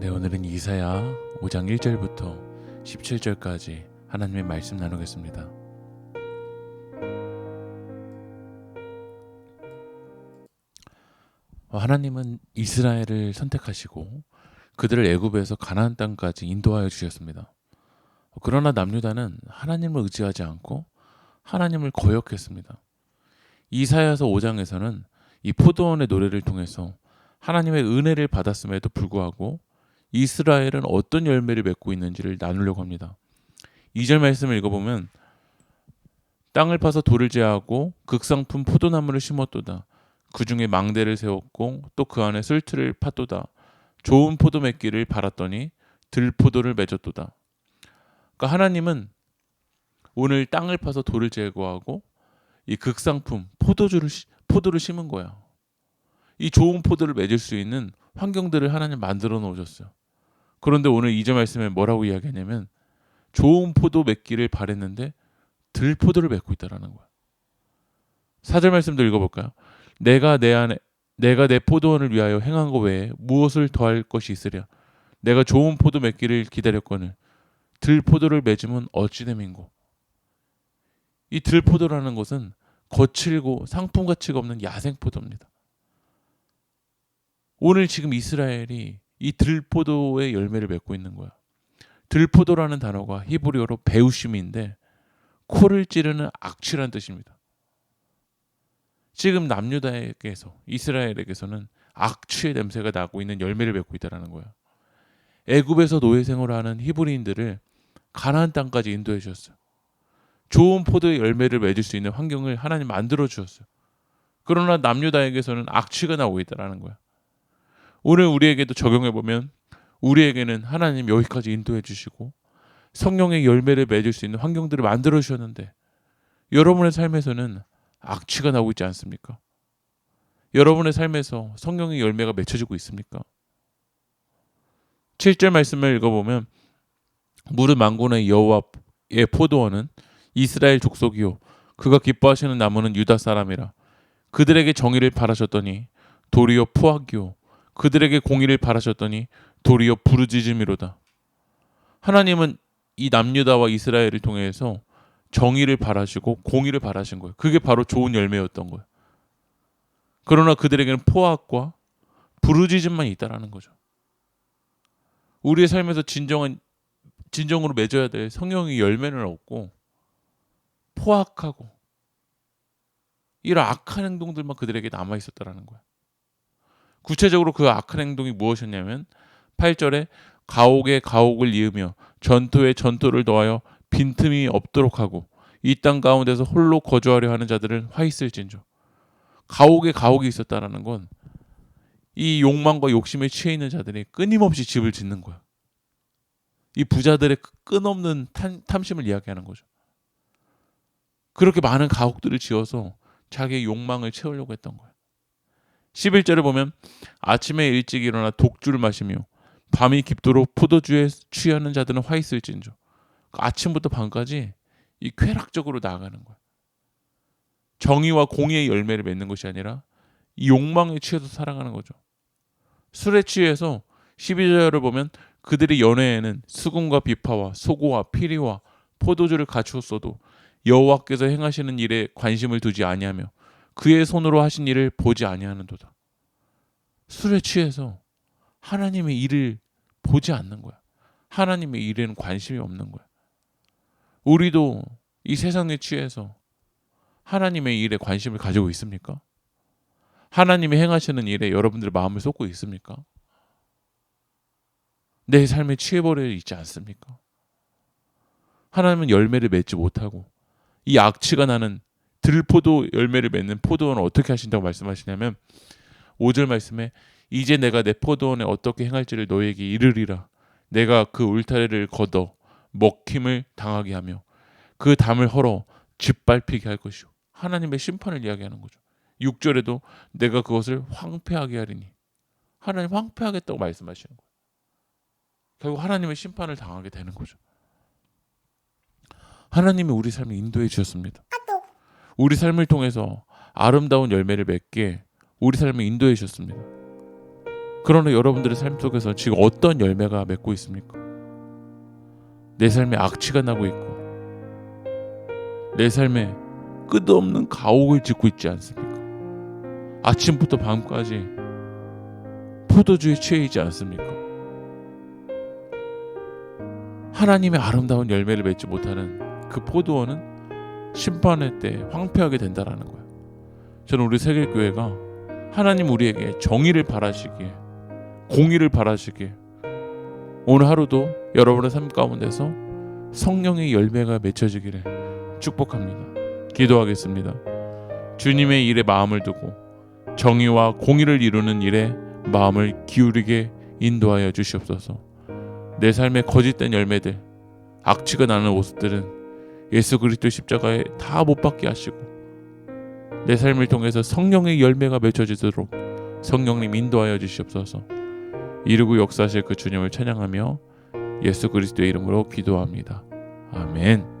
네, 오늘은 이사야 5장 1절부터 17절까지 하나님의 말씀 나누겠습니다. 어, 하나님은 이스라엘을 선택하시고 그들을 애굽에서 가나안 땅까지 인도하여 주셨습니다. 어, 그러나 남유다는 하나님을 의지하지 않고 하나님을 거역했습니다. 이사야서 5장에서는 이 포도원의 노래를 통해서 하나님의 은혜를 받았음에도 불구하고 이스라엘은 어떤 열매를 맺고 있는지를 나누려고 합니다. 2절 말씀을 읽어보면 땅을 파서 돌을 제하고 극상품 포도나무를 심었도다. 그 중에 망대를 세웠고 또 그 안에 쓸트를 팠도다. 좋은 포도 맺기를 바랐더니 들포도를 맺었도다. 그러니까 하나님은 오늘 땅을 파서 돌을 제거하고 이 극상품 포도주를 시- 포도를 심은 거야. 이 좋은 포도를 맺을 수 있는 환경들을 하나님 만들어 놓으셨어요. 그런데 오늘 이절 말씀에 뭐라고 이야기하냐면 좋은 포도 맺기를 바랬는데 들포도를 맺고 있다라는 거야. 사절 말씀도 읽어볼까요? 내가 내 안에 내가 내 포도원을 위하여 행한 것 외에 무엇을 더할 것이 있으랴? 내가 좋은 포도 맺기를 기다렸거늘 들포도를 맺으면 어찌 됨인고? 이 들포도라는 것은 거칠고 상품 가치가 없는 야생 포도입니다. 오늘 지금 이스라엘이 이 들포도의 열매를 맺고 있는 거야. 들포도라는 단어가 히브리어로 배우심인데 코를 찌르는 악취란 뜻입니다. 지금 남유다에게서 이스라엘에게서는 악취의 냄새가 나고 있는 열매를 맺고 있다라는 거야. 애굽에서 노예 생활하는 히브리인들을 가나안 땅까지 인도해 주셨어요. 좋은 포도의 열매를 맺을 수 있는 환경을 하나님 만들어 주셨어요. 그러나 남유다에게서는 악취가 나오고 있다라는 거야. 오늘 우리에게도 적용해 보면 우리에게는 하나님 여기까지 인도해 주시고 성령의 열매를 맺을 수 있는 환경들을 만들어 주셨는데 여러분의 삶에서는 악취가 나오고 있지 않습니까? 여러분의 삶에서 성령의 열매가 맺혀지고 있습니까? 7절 말씀을 읽어보면 무릇 만군의 여호와의 포도원은 이스라엘 족속이요 그가 기뻐하시는 나무는 유다 사람이라 그들에게 정의를 바라셨더니 도리어 포악이요 그들에게 공의를 바라셨더니 도리어 부르짖음이로다. 하나님은 이 남유다와 이스라엘을 통해서 정의를 바라시고 공의를 바라신 거예요. 그게 바로 좋은 열매였던 거예요. 그러나 그들에게는 포악과 부르짖음만 있다라는 거죠. 우리의 삶에서 진정한 진정으로 맺어야 될 성령의 열매는 없고 포악하고 이런 악한 행동들만 그들에게 남아 있었다라는 거예요. 구체적으로 그 악한 행동이 무엇이었냐면 8절에 가옥에 가옥을 이으며 전토에 전토를 더하여 빈틈이 없도록 하고 이 땅 가운데서 홀로 거주하려 하는 자들은 화 있을진저 가옥에 가옥이 있었다라는 건 이 욕망과 욕심에 취해 있는 자들이 끊임없이 집을 짓는 거야. 이 부자들의 끝없는 탐, 탐심을 이야기하는 거죠. 그렇게 많은 가옥들을 지어서 자기의 욕망을 채우려고 했던 거야. 11절에 보면 아침에 일찍 일어나 독주를 마시며 밤이 깊도록 포도주에 취하는 자들은 화 있을진저 아침부터 밤까지 이 쾌락적으로 나아가는 거야. 정의와 공의의 열매를 맺는 것이 아니라 이 욕망에 취해서 살아가는 거죠. 술에 취해서 12절을 보면 그들의 연회에는 수금과 비파와 소고와 피리와 포도주를 갖추었어도 여호와께서 행하시는 일에 관심을 두지 아니하며 그의 손으로 하신 일을 보지 아니하는도다. 술에 취해서 하나님의 일을 보지 않는 거야. 하나님의 일에는 관심이 없는 거야. 우리도 이 세상에 취해서 하나님의 일에 관심을 가지고 있습니까? 하나님이 행하시는 일에 여러분들 마음을 쏟고 있습니까? 내 삶에 취해버려 있지 않습니까? 하나님은 열매를 맺지 못하고 이 악취가 나는 들포도 열매를 맺는 포도원을 어떻게 하신다고 말씀하시냐면 5절 말씀에 이제 내가 내 포도원에 어떻게 행할지를 너에게 이르리라. 내가 그 울타리를 걷어 먹힘을 당하게 하며 그 담을 헐어 짓밟히게 할 것이요 하나님의 심판을 이야기하는 거죠. 6절에도 내가 그것을 황폐하게 하리니. 하나님 황폐하겠다고 말씀하시는 거예요. 결국 하나님의 심판을 당하게 되는 거죠. 하나님이 우리 삶을 인도해 주셨습니다 우리 삶을 통해서 아름다운 열매를 맺게 우리 삶을 인도해 주셨습니다. 그러나 여러분들의 삶 속에서 지금 어떤 열매가 맺고 있습니까? 내 삶에 악취가 나고 있고 내 삶에 끝없는 가옥을 짓고 있지 않습니까? 아침부터 밤까지 포도주에 취해 있지 않습니까? 하나님의 아름다운 열매를 맺지 못하는 그 포도원은 심판의 때 황폐하게 된다라는 거예요. 저는 우리 세계교회가 하나님 우리에게 정의를 바라시기에 공의를 바라시기에 오늘 하루도 여러분의 삶 가운데서 성령의 열매가 맺혀지기를 축복합니다. 기도하겠습니다. 주님의 일에 마음을 두고 정의와 공의를 이루는 일에 마음을 기울이게 인도하여 주시옵소서. 내 삶의 거짓된 열매들, 악취가 나는 모습들은 예수 그리스도 십자가에 다 못 박게 하시고 내 삶을 통해서 성령의 열매가 맺혀지도록 성령님 인도하여 주시옵소서. 이루고 역사하실 그 주님을 찬양하며 예수 그리스도의 이름으로 기도합니다. 아멘.